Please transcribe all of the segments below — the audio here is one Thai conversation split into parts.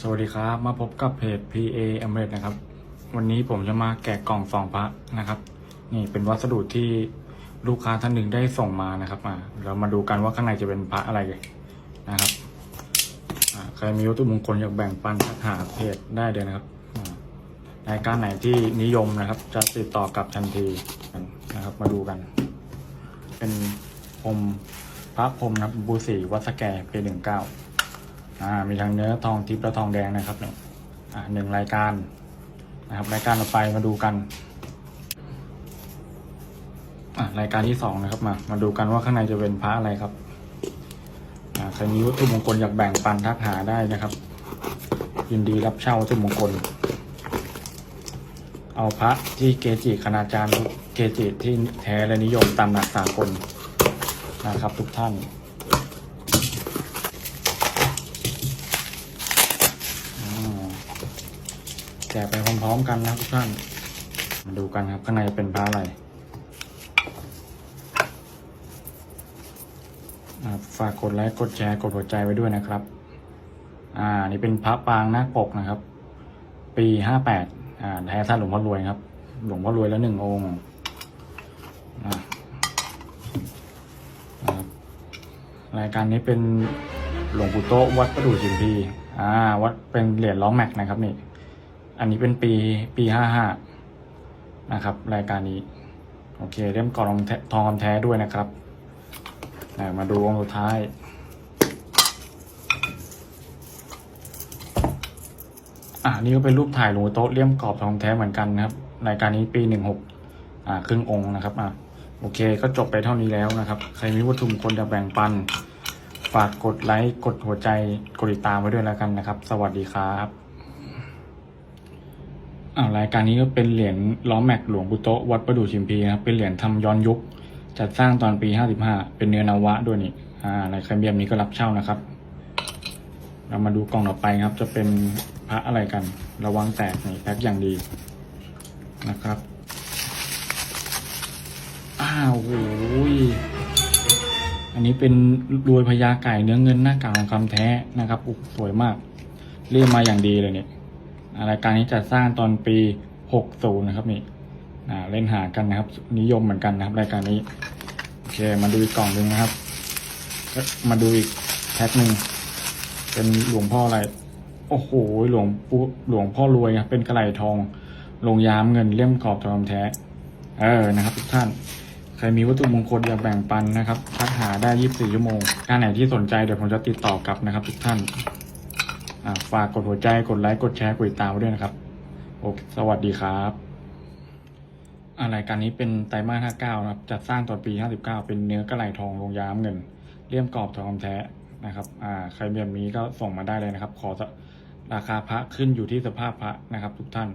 สวัสดีครับ มาพบกับเพจ PA a m r e t นะครับ วันนี้ผมจะมาแกะกล่องซองพระนะครับ นี่เป็นวัสดุที่ลูกค้าท่านหนึ่งได้ส่งมานะครับมาเรามาดูกันว่าข้างในจะเป็นพระอะไรนะครับใครมีวัตถุมงคลอยากแบ่งปันทักหาเพจได้เลยนะครับรายการไหนที่นิยมนะครับ จะติดต่อกลับทันทีนะครับ มาดูกัน เป็นพรมพระพรมนะครับบูสีวัดสแกเพหนึ่งเก้า อ่ามีทั้งเนื้อทองทิพย์และทองแดงนะครับเนี่ยอ่าหนึ่งรายการนะครับรายการต่อไปมาดูกันอ่ารายการที่สองนะครับมามาดูกันว่าข้างในจะเป็นพระอะไรครับอ่าใครมีวัตถุมงคลอยากแบ่งปันทักหาได้นะครับ ยินดีรับเช่าวัตถุมงคล เอาพระที่เกจิคณาจารย์เกจิที่แท้และนิยมตามหลักสากลนะครับทุกท่าน อ่า แกะไปพร้อมๆกันนะทุกท่าน มาดูกันครับข้างในเป็นพระอะไรฝากกดไลค์กดแชร์กดหัวใจไว้ด้วยนะครับ อ่า นี่เป็นพระปางหน้าปกนะครับ ปีห้าแปดอ่าแท้ท่านหลวงพ่อรวยครับ หลวงพ่อรวยแล้วหนึ่งองค์รายการนี้เป็นหลวงปู่โตวัดประดู่ชิมพีอ่า วัดเป็นเหรียญล้อแม็กนะครับนี่ อันนี้เป็นปีปีห้าห้านะครับ รายการนี้ โอเคเล่มกรองทองคำแท้ด้วยนะครับมาดูองค์สุดท้าย อ่านี่ก็เป็นรูปถ่ายหลวงโต๊ะเลี่ยมกรอบทองแท้เหมือนกันนะครับ รายการนี้ปีหนึ่งหกอ่าครึ่งองค์นะครับอ่าโอเคก็จบไปเท่านี้แล้วนะครับ ใครมีวัตถุมงคลจะแบ่งปัน ฝากกดไลค์ กดหัวใจ กดติดตามไว้ด้วยแล้วกันนะครับ สวัสดีครับ อ่ารายการนี้ก็เป็นเหรียญล้อแม็กหลวงปู่โตะวัดประดู่ชิมพีนะครับเป็นเหรียญทำย้อนยุค จัดสร้างตอนปีห้าสิบห้าเป็นเนื้อนาวะด้วยนี่อ่าในใครเบียมนี้ก็รับเช่านะครับ เรามาดูกล่องต่อไปครับ จะเป็นพระอะไรกัน ระวังแตกนี่แพ็คอย่างดีนะครับอ้าวโอ้ยอันนี้เป็นรวยพญาไก่เนื้อเงินหน้ากากของคำแท้นะครับอุ๊สวยมากเรียกมาอย่างดีเลยเนี่ย รายการนี้จัดสร้างตอนปี 60 นะครับนี่เล่นหากันนะครับ นิยมเหมือนกันนะครับ รายการนี้โอเคมาดูอีกกล่องหนึ่งนะครับ มาดูอีกแพ็คหนึ่งเป็นหลวงพ่ออะไร โอ้โหหลวงปู่หลวงพ่อรวยครับเป็นกระไหลทองลงยามเงินเลี่ยมกรอบทองแท้ เออนะครับ ทุกท่านใครมีวัตถุมงคลอยากแบ่งปันนะครับทักหาได้ 24 ชั่วโมงถ้าไหนที่สนใจเดี๋ยวผมจะติดต่อกลับนะครับทุกท่าน ฝากกดหัวใจกดไลค์กดแชร์กดติดตามไว้ด้วยนะครับโอเคสวัสดีครับอ่ารายการนี้เป็นไตรมาส59นะครับจัดสร้างตอนปี 59 เป็นเนื้อกระไหลทองลงยามเงินเลี่ยมกรอบทองแท้นะครับอ่าใครมีแบบนี้ก็ส่งมาได้เลยนะครับ ขอราคาพระขึ้นอยู่ที่สภาพพระนะครับ ทุกท่าน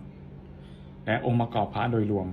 และองค์ประกอบพระโดยรวม